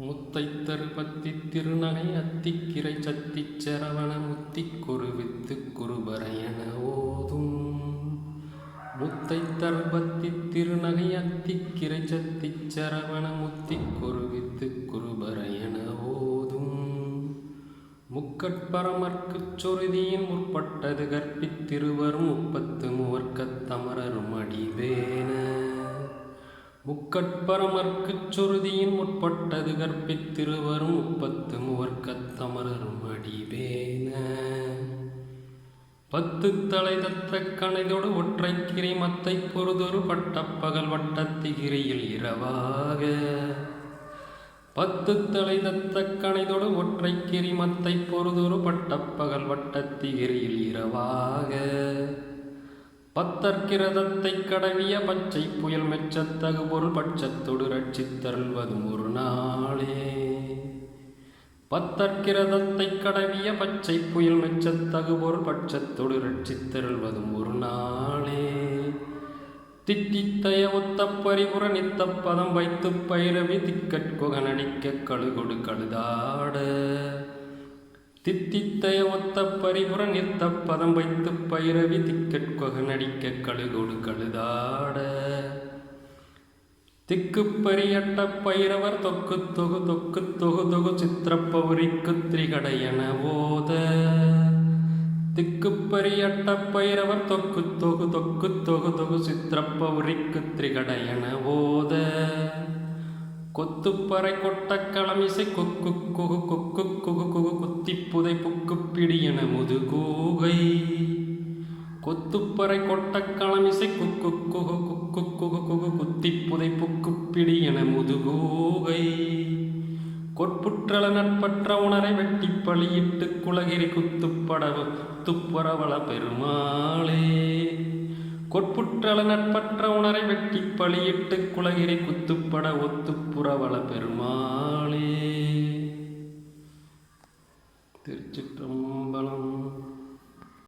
முத்தை தருபத்தி திருநகை அத்திக்கிரை சத்திச் சரவண முத்திக் குருவித்து குருபரையன ஓதும். முத்தை தருபத்தி திருநகை அத்திக்கிரை சத்திச் சரவண முத்திக் குருவித்து குருபரையன ஓதும். முக்கட்பரமர்க்குச் சொருதியின் முற்பட்டது கற்பித்திருவரும் முப்பத்து மூவர்க்கத் தமரரும் கட்பரமர்க்குச் சுருதியின் முற்பட்டது கற்பித்திருவரும் முப்பத்து மூவர்க்கத் தமரரும் அடிவேன. பத்து தலை தத்த கணைதொடு ஒற்றைக்கிரி மத்தை பொறுதொரு பட்டப்பகல் வட்டத்திகிரியில் இரவாக. பத்து தலை தத்த கணைதொடு ஒற்றைக்கிரி மத்தை பொறுதொரு பட்டப்பகல் வட்டத்திகிரியில் இரவாக. பத்தற்கிரதத்தை கடவிய பச்சை புயல் மெச்சத்தகு பொருள் பட்சத்தொடு ரட்சித்தருள்வதும் ஒரு நாளே. பத்தற்கிரதத்தை கடவிய பச்சை புயல் மெச்சத்தகு பொருள் பட்சத்தொடு ரட்சித்தருள்வதும் ஒரு நாளே. திட்டித்தய ஒத்த பரிபுற நித்த பதம் வைத்து பைரவி திக்கட்குகனடிக்க கழுகொடு கழுதாட. தித்தித்தய ஒத்த பரிபுற நிறுத்த பதம் வைத்து பைரவி திக்கட்கொக நடிக்க கழுகோடு கழுதாட. திக்குப்பரியட்ட பைரவர் தொக்கு தொகு தொக்கு தொகு தொகு சித்திரப்பௌரிக்கு திரிகடையன ஓத. திக்குப்பரியட்ட பைரவர் தொக்கு தொகு தொக்கு தொகு தொகு சித்திரப்பவுரிக்கு திரிகடை என ஓத. கொத்துப்பறை கொட்டக்களம் இசை கொக்கு குகு கொக்கு குகு குகு குத்திப்புதை புக்கு பிடியன முதுகூகை கொத்துப்பறை கொட்டக்களம் இசை குக்கு குகு குக்கு குகு குகு குத்திப்புதை புக்கு பிடியன முதுகூகை கொட்புற்றல நட்பற்ற உணரை வெட்டி பழியிட்டு குலகிரி குத்துப்படவு துப்புரவள பெருமாளே. கொட்புற்றல நட்பற்ற உணரை வெட்டி பழியிட்டு குலகிரி குத்துப்பட ஒத்துப்புறவள பெருமாளே. திருச்சிற்றம்பலம்